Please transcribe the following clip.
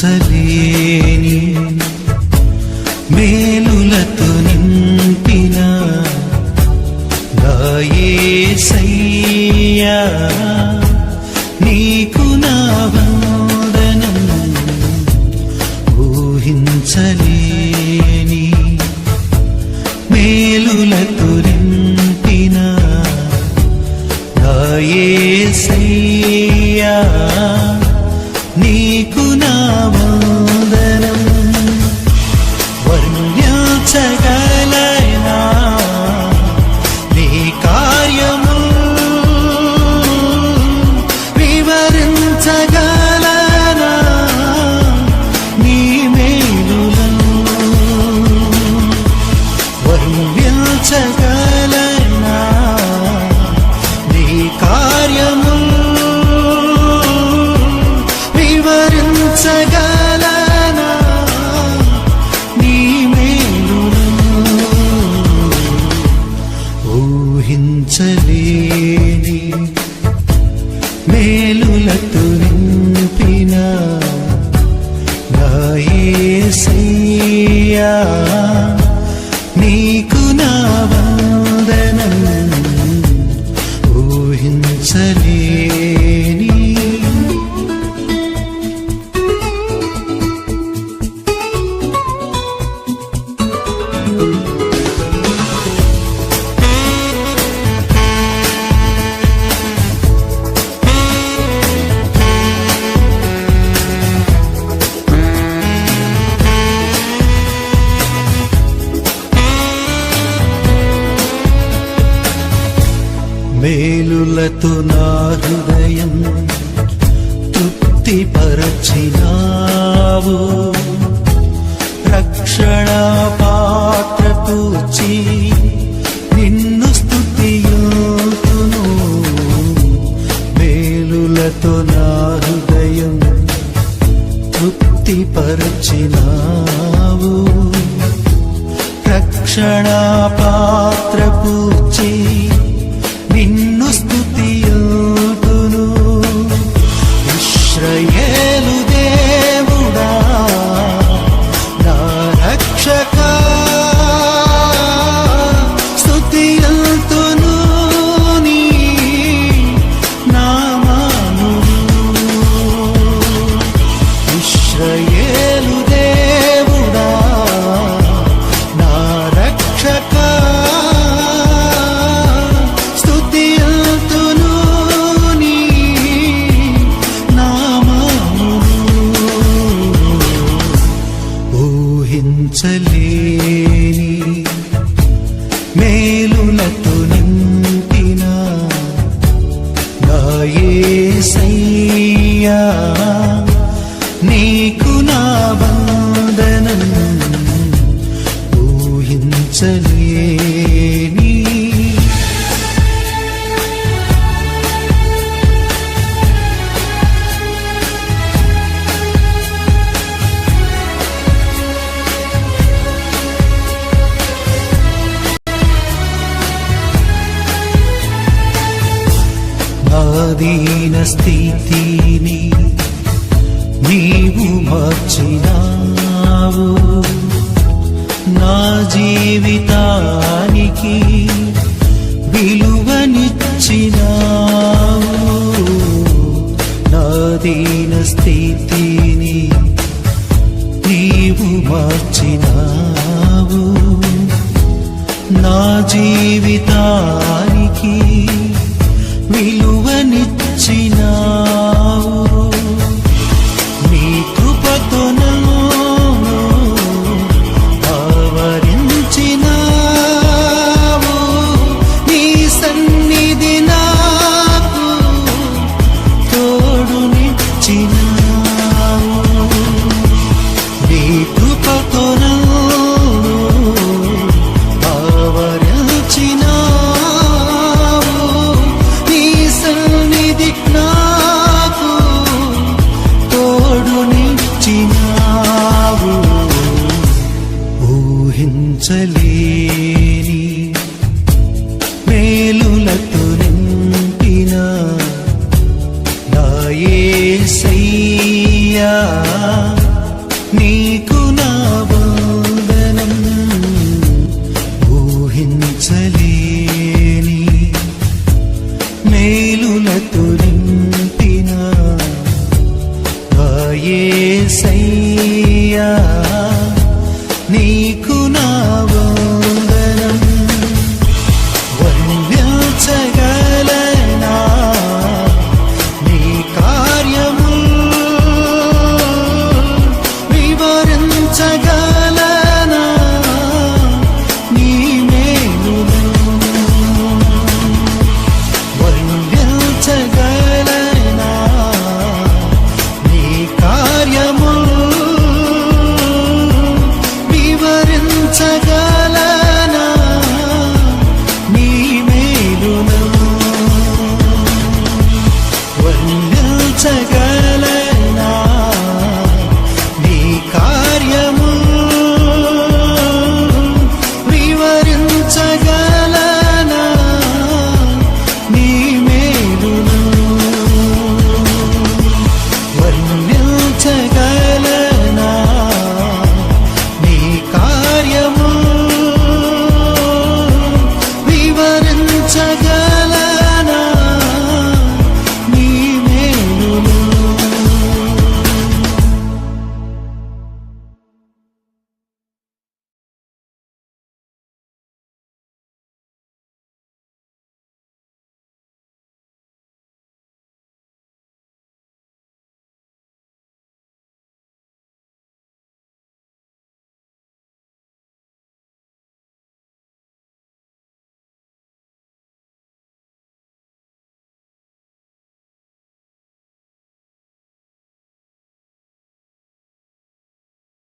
ఊహించలేని మేలులతో నింపిన నాయసయ్యా నీకు నా వందనం ఊహించలేని మేలులతో down మేలులతో నా హృదయం తృప్తిపరచినావు. రక్షణ పాత్ర పూచి నిన్ను స్థుతియుతును మేలులతో నా హృదయం తృప్తిపరచినావు. రక్షణ పాత్ర పూచి నిన్ను స్తుతియుతును విశ్రయ నాయసయ్యా నీకు నా వందనం ఊహించలే నాదీన స్థితిని నీవు మార్చినావు. నా జీవితానికి విలువ విలువనిచ్చినా